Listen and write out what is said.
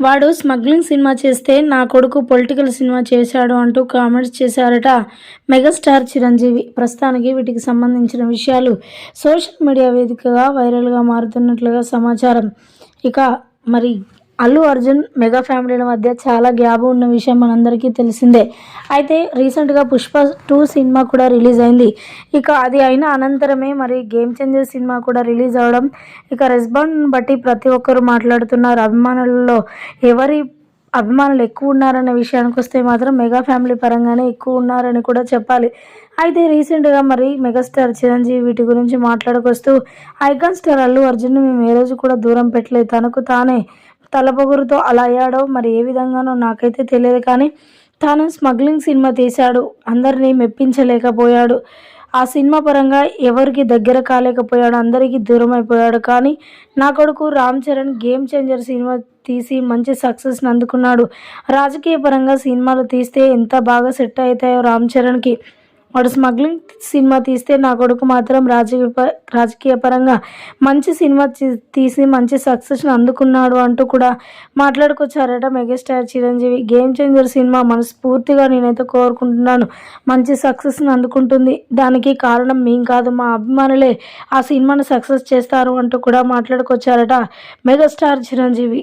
వాడు smuggling cinema చేస్తే నా కొడుకు పొలిటికల్ సినిమా చేశాడు అంటూ కామెంట్స్ చేశారట మెగాస్టార్ చిరంజీవి. ప్రస్తుతానికి వీటికి సంబంధించిన విషయాలు సోషల్ మీడియా వేదికగా వైరల్గా మారుతున్నట్లుగా సమాచారం. ఇక మరి అల్లు అర్జున్ మెగా ఫ్యామిలీల మధ్య చాలా గ్యాప్ ఉన్న విషయం మనందరికీ తెలిసిందే. అయితే రీసెంట్గా పుష్ప టూ సినిమా కూడా రిలీజ్ అయింది. ఇక అది అయిన అనంతరమే మరి గేమ్ చేంజర్ సినిమా కూడా రిలీజ్ అవ్వడం ఇక రెస్పాండ్ బట్టి ప్రతి ఒక్కరు మాట్లాడుతున్నారు అభిమానులలో. ఎవరి అభిమానులు ఎక్కువ ఉన్నారనే విషయానికి వస్తే మాత్రం మెగా ఫ్యామిలీ పరంగానే ఎక్కువ ఉన్నారని కూడా చెప్పాలి. అయితే రీసెంట్గా మరి మెగాస్టార్ చిరంజీవి వీటి గురించి మాట్లాడుకొస్తూ ఐకాన్ స్టార్ అల్లు అర్జున్ మేము ఏ రోజు కూడా దూరం పెట్టలేదు. తనకు తానే తలపొగురుతో అలా అయ్యాడో మరి ఏ విధంగానో నాకైతే తెలియదు కానీ తాను స్మగ్లింగ్ సినిమా తీశాడు. అందరినీ మెప్పించలేకపోయాడు. ఆ సినిమా పరంగా ఎవరికి దగ్గర కాలేకపోయాడు అందరికీ దూరం అయిపోయాడు కానీ నా కొడుకు Ram Charan game changer cinema తీసి మంచి సక్సెస్ని అందుకున్నాడు రాజకీయ పరంగా సినిమాలు తీస్తే ఎంత బాగా సెట్ అవుతాయో రామ్ చరణ్కి. వాడు స్మగ్లింగ్ సినిమా తీస్తే నా కొడుకు మాత్రం రాజకీయ రాజకీయ పరంగా మంచి సినిమా తీసి మంచి సక్సెస్ని అందుకున్నాడు అంటూ కూడా మాట్లాడుకొచ్చారట megastar Chiranjeevi. Game changer cinema మనస్ఫూర్తిగా నేనైతే కోరుకుంటున్నాను. మంచి సక్సెస్ని అందుకుంటుంది. దానికి కారణం మేం కాదు మా అభిమానులే ఆ సినిమాను సక్సెస్ చేస్తారు అంటూ కూడా మాట్లాడుకొచ్చారట మెగాస్టార్ చిరంజీవి.